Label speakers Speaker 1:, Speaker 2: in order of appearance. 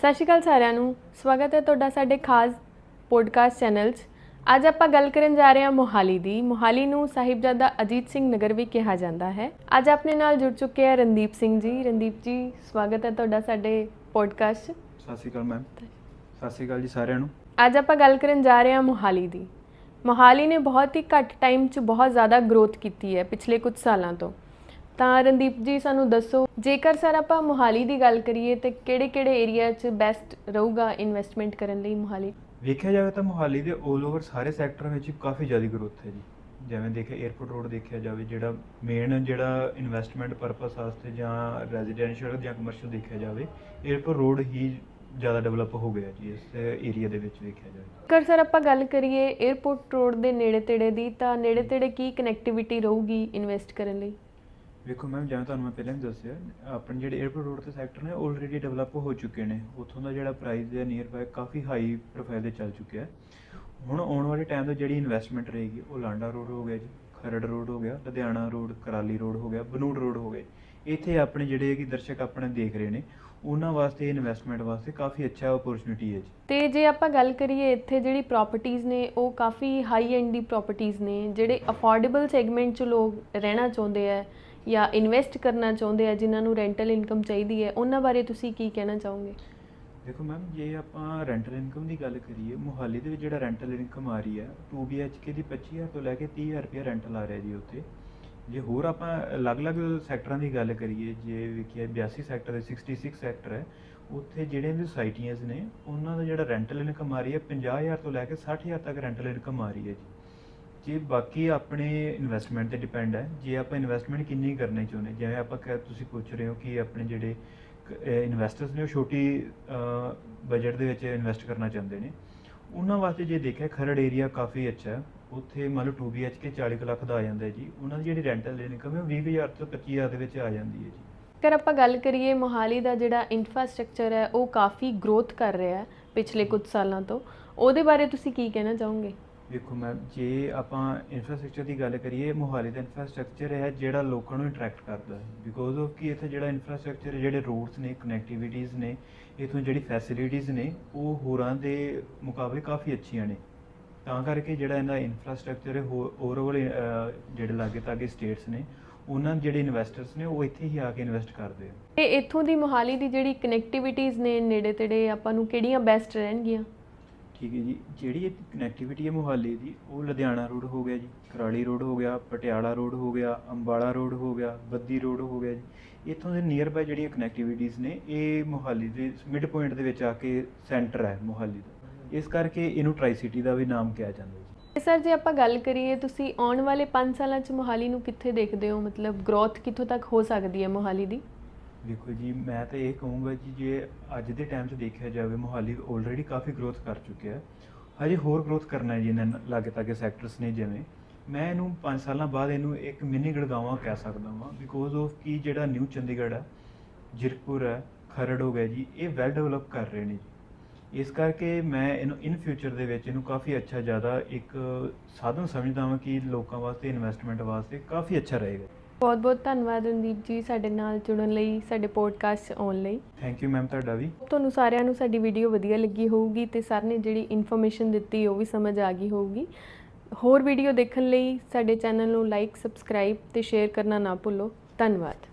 Speaker 1: ਸਤਿ ਸ਼੍ਰੀ ਅਕਾਲ ਸਾਰਿਆਂ ਨੂੰ। ਸਵਾਗਤ ਹੈ ਤੁਹਾਡਾ ਸਾਡੇ ਖਾਸ ਪੋਡਕਾਸਟ ਚੈਨਲ 'ਚ। ਅੱਜ ਆਪਾਂ ਗੱਲ ਕਰਨ ਜਾ ਰਹੇ ਹਾਂ ਮੋਹਾਲੀ ਦੀ। ਮੋਹਾਲੀ ਨੂੰ ਸਾਹਿਬਜ਼ਾਦਾ ਅਜੀਤ ਸਿੰਘ ਨਗਰ ਵੀ ਕਿਹਾ ਜਾਂਦਾ ਹੈ। ਅੱਜ ਆਪਣੇ ਨਾਲ ਜੁੜ ਚੁੱਕੇ ਹੈ ਰਣਦੀਪ ਸਿੰਘ ਜੀ। ਰਣਦੀਪ ਜੀ ਸਵਾਗਤ ਹੈ ਤੁਹਾਡਾ ਸਾਡੇ ਪੋਡਕਾਸਟ 'ਚ।
Speaker 2: ਸਤਿ ਸ਼੍ਰੀ ਅਕਾਲ ਮੈਮ। ਸਤਿ ਸ਼੍ਰੀ ਅਕਾਲ ਜੀ ਸਾਰਿਆਂ ਨੂੰ।
Speaker 1: ਅੱਜ ਆਪਾਂ ਗੱਲ ਕਰਨ ਜਾ ਰਹੇ ਹਾਂ ਮੋਹਾਲੀ ਦੀ। ਮੋਹਾਲੀ ਨੇ ਬਹੁਤ ਹੀ ਘੱਟ ਟਾਈਮ 'ਚ ਬਹੁਤ ਜ਼ਿਆਦਾ ਗਰੋਥ ਕੀਤੀ ਹੈ ਪਿਛਲੇ ਕੁਝ ਸਾਲਾਂ ਤੋਂ। ਤਾਂ ਰਣਦੀਪ ਜੀ ਸਾਨੂੰ ਦੱਸੋ ਜੇਕਰ ਸਰ ਆਪਾਂ ਮੋਹਾਲੀ ਦੀ ਗੱਲ ਕਰੀਏ ਤੇ ਕਿਹੜੇ-ਕਿਹੜੇ ਏਰੀਆ 'ਚ ਬੈਸਟ ਰਹੂਗਾ ਇਨਵੈਸਟਮੈਂਟ ਕਰਨ ਲਈ ਮੋਹਾਲੀ?
Speaker 2: ਵੇਖਿਆ ਜਾਵੇ ਤਾਂ ਮੋਹਾਲੀ ਦੇ 올 ਓਵਰ ਸਾਰੇ ਸੈਕਟਰ ਵਿੱਚ ਕਾਫੀ ਜ਼ਿਆਦਾ ਗਰੋਥ ਹੈ ਜੀ। ਜਿਵੇਂ ਦੇਖਿਆ 에어ਪੋਰਟ ਰੋਡ ਦੇਖਿਆ ਜਾਵੇ ਜਿਹੜਾ ਮੇਨ ਜਿਹੜਾ ਇਨਵੈਸਟਮੈਂਟ ਪਰਪਸ ਵਾਸਤੇ ਜਾਂ ਰੈਜ਼ੀਡੈਂਸ਼ੀਅਲ ਜਾਂ ਕਮਰਸ਼ੀਅਲ ਦੇਖਿਆ ਜਾਵੇ 에어ਪੋਰਟ ਰੋਡ ਹੀ ਜ਼ਿਆਦਾ ਡਿਵੈਲਪ ਹੋ ਗਿਆ ਜੀ ਇਸ ਏਰੀਆ ਦੇ ਵਿੱਚ ਦੇਖਿਆ ਜਾਵੇ
Speaker 1: ਕਰ ਸਰ ਆਪਾਂ ਗੱਲ ਕਰੀਏ 에어ਪੋਰਟ ਰੋਡ ਦੇ ਨੇੜੇ ਤੇੜੇ ਦੀ ਤਾਂ ਨੇੜੇ ਤੇੜੇ ਕੀ ਕਨੈਕਟੀਵਿਟੀ ਰਹੂਗੀ ਇਨਵੈਸਟ ਕਰਨ ਲਈ?
Speaker 2: ਵੇਖੋ ਮੈਮ ਜਿਵੇਂ ਤੁਹਾਨੂੰ ਮੈਂ ਪਹਿਲਾਂ ਵੀ ਦੱਸਿਆ, ਆਪਣੇ ਜਿਹੜੇ 에어ਪੋਰਟ ਰੋਡ ਤੇ ਸੈਕਟਰ ਨੇ ਆਲਰੇਡੀ ਡਿਵੈਲਪ ਹੋ ਚੁੱਕੇ ਨੇ। ਉੱਥੋਂ ਦਾ ਜਿਹੜਾ ਪ੍ਰਾਈਸ ਹੈ ਨੀਅਰ ਬਾਏ ਕਾਫੀ ਹਾਈ ਪ੍ਰੋਫਾਈਲ ਤੇ ਚੱਲ ਚੁੱਕਿਆ ਹੈ। ਹੁਣ ਆਉਣ ਵਾਲੇ ਟਾਈਮ ਤੋਂ ਜਿਹੜੀ ਇਨਵੈਸਟਮੈਂਟ ਰਹੇਗੀ, ਉਹ ਲਾਂਡਾ ਰੋਡ ਹੋ ਗਿਆ ਜੀ, ਖਰੜ ਰੋਡ ਹੋ ਗਿਆ, ਲੁਧਿਆਣਾ ਰੋਡ ਕਰਾਲੀ ਰੋਡ ਹੋ ਗਿਆ, ਬਨੂੜ ਰੋਡ ਹੋ ਗਏ। ਇੱਥੇ ਆਪਣੇ ਜਿਹੜੇ ਕਿ ਦਰਸ਼ਕ ਆਪਣੇ ਦੇਖ ਰਹੇ ਨੇ, ਉਹਨਾਂ ਵਾਸਤੇ ਇਨਵੈਸਟਮੈਂਟ ਵਾਸਤੇ ਕਾਫੀ ਅੱਛਾ ਓਪਰਚੁਨਿਟੀ ਹੈ ਜੀ।
Speaker 1: ਤੇ ਜੇ ਆਪਾਂ ਗੱਲ ਕਰੀਏ ਇੱਥੇ ਜਿਹੜੀ ਪ੍ਰਾਪਰਟੀਆਂ ਨੇ, ਉਹ ਕਾਫੀ ਹਾਈ ਐਂਡ ਦੀ ਪ੍ਰਾਪਰਟੀਆਂ ਨੇ, ਜਿਹੜੇ ਅਫੋਰਡੇਬਲ ਸੈਗਮੈਂਟ 'ਚ ਲੋਕ ਰਹਿਣਾ ਚਾਹੁੰਦੇ ਆ ਜਾਂ ਇਨਵੈਸਟ ਕਰਨਾ ਚਾਹੁੰਦੇ ਆ, ਜਿਨ੍ਹਾਂ ਨੂੰ ਰੈਂਟਲ ਇਨਕਮ ਚਾਹੀਦੀ ਹੈ, ਉਹਨਾਂ ਬਾਰੇ ਤੁਸੀਂ ਕੀ ਕਹਿਣਾ ਚਾਹੋਗੇ?
Speaker 2: ਦੇਖੋ ਮੈਮ ਜੇ ਆਪਾਂ ਰੈਂਟਲ ਇਨਕਮ ਦੀ ਗੱਲ ਕਰੀਏ, ਮੁਹਾਲੀ ਦੇ ਵਿੱਚ ਜਿਹੜਾ ਰੈਂਟਲ ਇਨਕਮ ਆ ਰਹੀ ਹੈ 2 BHK ਦੀ 25000 ਤੋਂ ਲੈ ਕੇ 30000 ਰੁਪਏ ਰੈਂਟਲ ਆ ਰਿਹਾ ਜੀ ਉੱਥੇ। ਜੇ ਹੋਰ ਆਪਾਂ ਅਲੱਗ-ਅਲੱਗ ਸੈਕਟਰਾਂ ਦੀ ਗੱਲ ਕਰੀਏ, ਜੇ ਵੇਖਿਆ 82 ਸੈਕਟਰ ਹੈ 66 ਸੈਕਟਰ ਹੈ, ਉੱਥੇ ਜਿਹੜੇ ਵੀ ਸੁਸਾਇਟੀਆਂ ਨੇ, ਉਹਨਾਂ ਦਾ ਜਿਹੜਾ ਰੈਂਟਲ ਇਨਕਮ ਆ ਰਹੀ ਹੈ 50000 ਤੋਂ ਲੈ ਕੇ 60000 ਤੱਕ ਰੈਂਟਲ ਇਨਕਮ ਆ ਰਹੀ ਹੈ ਜੀ। ਜੇ ਬਾਕੀ ਆਪਣੇ ਇਨਵੈਸਟਮੈਂਟ ਤੇ ਡਿਪੈਂਡ ਹੈ, ਜੇ ਆਪਾਂ ਇਨਵੈਸਟਮੈਂਟ ਕਿੰਨੀ ਕਰਨੀ ਚਾਹੁੰਦੇ, ਜਿਵੇਂ ਆਪਾਂ ਕਹਿ ਤੁਸੀਂ ਪੁੱਛ ਰਹੇ ਹੋ ਕਿ ਆਪਣੇ ਜਿਹੜੇ ਇਨਵੈਸਟਰਸ ਨੇ ਉਹ ਛੋਟੀ ਬਜਟ ਦੇ ਵਿੱਚ ਇਨਵੈਸਟ ਕਰਨਾ ਚਾਹੁੰਦੇ ਨੇ, ਉਹਨਾਂ ਵਾਸਤੇ ਜੇ ਦੇਖਿਆ ਖਰੜ ਏਰੀਆ ਕਾਫੀ ਅੱਛਾ ਹੈ, ਉੱਥੇ ਮੰਨ ਲਓ 2 BHK 40 ਕੁ ਲੱਖ ਦਾ ਆ ਜਾਂਦਾ ਹੈ ਜੀ, ਉਹਨਾਂ ਦੀ ਜਿਹੜੀ ਰੈਂਟਲ ਇਨਕਮ ਹੈ ਉਹ 20000 ਤੋਂ 25000 ਦੇ ਵਿੱਚ ਆ ਜਾਂਦੀ ਹੈ ਜੀ।
Speaker 1: ਅਗਰ ਆਪਾਂ ਗੱਲ ਕਰੀਏ ਮੋਹਾਲੀ ਦਾ ਜਿਹੜਾ ਇਨਫਰਾਸਟ੍ਰਕਚਰ ਹੈ, ਉਹ ਕਾਫੀ ਗਰੋਥ ਕਰ ਰਿਹਾ ਹੈ ਪਿਛਲੇ ਕੁਝ ਸਾਲਾਂ ਤੋਂ, ਉਹਦੇ ਬਾਰੇ ਤੁਸੀਂ ਕੀ ਕਹਿਣਾ ਚਾਹੋਗੇ?
Speaker 2: ਵੇਖੋ ਮੈਮ ਜੇ ਆਪਾਂ ਇਨਫਰਾਸਟ੍ਰਕਚਰ ਦੀ ਗੱਲ ਕਰੀਏ, ਮੋਹਾਲੀ ਦਾ ਇਨਫਰਾਸਟ੍ਰਕਚਰ ਹੈ ਜਿਹੜਾ ਲੋਕਾਂ ਨੂੰ ਅਟਰੈਕਟ ਕਰਦਾ ਹੈ। ਬਿਕੋਜ਼ ਆਫ ਕਿ ਇੱਥੇ ਜਿਹੜਾ ਇਨਫਰਾਸਟ੍ਰਕਚਰ ਜਿਹੜੇ ਰੋਡਸ ਨੇ ਕਨੈਕਟੀਵਿਟੀਜ਼ ਨੇ, ਇਥੋਂ ਜਿਹੜੀ ਫੈਸਿਲਿਟੀਜ਼ ਨੇ, ਉਹ ਹੋਰਾਂ ਦੇ ਮੁਕਾਬਲੇ ਕਾਫੀ ਅੱਛੀਆਂ ਨੇ। ਤਾਂ ਕਰਕੇ ਜਿਹੜਾ ਇਹਦਾ ਇਨਫਰਾਸਟ੍ਰਕਚਰ ਹੈ ਓਵਰਆਲ ਜਿਹੜੇ ਲਾਗੇ ਤਾਗੇ ਸਟੇਟਸ ਨੇ, ਉਹਨਾਂ ਦੇ ਜਿਹੜੇ ਇਨਵੈਸਟਰਸ ਨੇ, ਉਹ ਇੱਥੇ ਹੀ ਆ ਕੇ ਇਨਵੈਸਟ ਕਰਦੇ ਆ।
Speaker 1: ਤੇ ਇੱਥੋਂ ਦੀ ਮੋਹਾਲੀ ਦੀ ਜਿਹੜੀ ਕਨੈਕਟੀਵਿਟੀਜ਼ ਨੇ ਨੇੜੇ-ਤੇੜੇ ਆਪਾਂ ਨੂੰ ਕਿਹੜੀਆਂ ਬੈਸਟ ਰਹਿਣਗੀਆਂ?
Speaker 2: ਠੀਕ ਹੈ ਜੀ। ਜਿਹੜੀ ਇਹ ਕਨੈਕਟੀਵਿਟੀ ਹੈ ਮੋਹਾਲੀ ਦੀ, ਉਹ ਲੁਧਿਆਣਾ ਰੋਡ ਹੋ ਗਿਆ ਜੀ, ਕਰਾਲੀ ਰੋਡ ਹੋ ਗਿਆ, ਪਟਿਆਲਾ ਰੋਡ ਹੋ ਗਿਆ, ਅੰਬਾਲਾ ਰੋਡ ਹੋ ਗਿਆ, ਬੱਦੀ ਰੋਡ ਹੋ ਗਿਆ ਜੀ। ਇੱਥੋਂ ਦੇ ਨੀਅਰ ਬਾਈ ਜਿਹੜੀਆਂ ਕਨੈਕਟੀਵਿਟੀਜ਼ ਨੇ, ਇਹ ਮੋਹਾਲੀ ਦੇ ਮਿਡ ਪੁਆਇੰਟ ਦੇ ਵਿੱਚ ਆ ਕੇ ਸੈਂਟਰ ਹੈ ਮੋਹਾਲੀ ਦਾ। ਇਸ ਕਰਕੇ ਇਹਨੂੰ ਟਰਾਈ ਸਿਟੀ ਦਾ ਵੀ ਨਾਮ ਕਿਹਾ ਜਾਂਦਾ ਜੀ।
Speaker 1: ਸਰ, ਜੇ ਆਪਾਂ ਗੱਲ ਕਰੀਏ, ਤੁਸੀਂ ਆਉਣ ਵਾਲੇ 5 ਸਾਲਾਂ 'ਚ ਮੋਹਾਲੀ ਨੂੰ ਕਿੱਥੇ ਦੇਖਦੇ ਹੋ? ਮਤਲਬ ਗਰੋਥ ਕਿੱਥੋਂ ਤੱਕ ਹੋ ਸਕਦੀ ਹੈ ਮੋਹਾਲੀ ਦੀ?
Speaker 2: ਦੇਖੋ ਜੀ, ਮੈਂ ਤਾਂ ਇਹ ਕਹੂੰਗਾ ਜੀ, ਜੇ ਅੱਜ ਦੇ ਟਾਈਮ 'ਚ ਦੇਖਿਆ ਜਾਵੇ, ਮੋਹਾਲੀ ਆਲਰੇਡੀ ਕਾਫੀ ਗਰੋਥ ਕਰ ਚੁੱਕਿਆ ਹੈ। ਹਜੇ ਹੋਰ ਗਰੋਥ ਕਰਨਾ ਹੈ ਜੀ ਇਹਨਾਂ ਲਾਗੇ ਤਾਗੇ ਸੈਕਟਰਸ ਨੇ ਜਿਵੇਂ। ਮੈਂ ਇਹਨੂੰ 5 ਸਾਲਾਂ ਬਾਅਦ ਇਹਨੂੰ ਇੱਕ ਮਿੰਨੀ ਗੜਗਾਵਾਂ ਕਹਿ ਸਕਦਾ ਹਾਂ ਬਿਕੋਜ਼ ਆਫ ਕਿ ਜਿਹੜਾ ਨਿਊ ਚੰਡੀਗੜ੍ਹ ਹੈ, ਜਿਰਕਪੁਰ ਹੈ, ਖਰੜ ਹੋ ਗਿਆ ਜੀ, ਇਹ ਵੈਲ ਡਿਵੈਲਪ ਕਰ ਰਹੇ ਨੇ ਜੀ। ਇਸ ਕਰਕੇ ਮੈਂ ਇਹਨੂੰ ਇਨ ਫਿਊਚਰ ਦੇ ਵਿੱਚ ਇਹਨੂੰ ਕਾਫੀ ਅੱਛਾ ਜ਼ਿਆਦਾ ਇੱਕ ਸਾਧਨ ਸਮਝਦਾ ਹਾਂ ਕਿ ਲੋਕਾਂ ਵਾਸਤੇ ਇਨਵੈਸਟਮੈਂਟ ਵਾਸਤੇ ਕਾਫੀ ਅੱਛਾ ਰਹੇਗਾ।
Speaker 1: ਬਹੁਤ ਬਹੁਤ ਧੰਨਵਾਦ ਰਣਦੀਪ ਜੀ ਸਾਡੇ ਨਾਲ ਜੁੜਨ ਲਈ ਸਾਡੇ ਪੋਡਕਾਸਟ 'ਚ ਆਉਣ ਲਈ।
Speaker 2: ਥੈਂਕ ਯੂ ਮੈਮ ਤੁਹਾਡਾ ਵੀ।
Speaker 1: ਤੁਹਾਨੂੰ ਸਾਰਿਆਂ ਨੂੰ ਸਾਡੀ ਵੀਡੀਓ ਵਧੀਆ ਲੱਗੀ ਹੋਊਗੀ ਤੇ ਸਰ ਨੇ ਜਿਹੜੀ ਇਨਫੋਰਮੇਸ਼ਨ ਦਿੱਤੀ ਉਹ ਵੀ ਸਮਝ ਆ ਗਈ ਹੋਊਗੀ। ਹੋਰ ਵੀਡੀਓ ਦੇਖਣ ਲਈ ਸਾਡੇ ਚੈਨਲ ਨੂੰ ਲਾਈਕ ਸਬਸਕ੍ਰਾਈਬ ਤੇ ਸ਼ੇਅਰ ਕਰਨਾ ਨਾ ਭੁੱਲੋ। ਧੰਨਵਾਦ।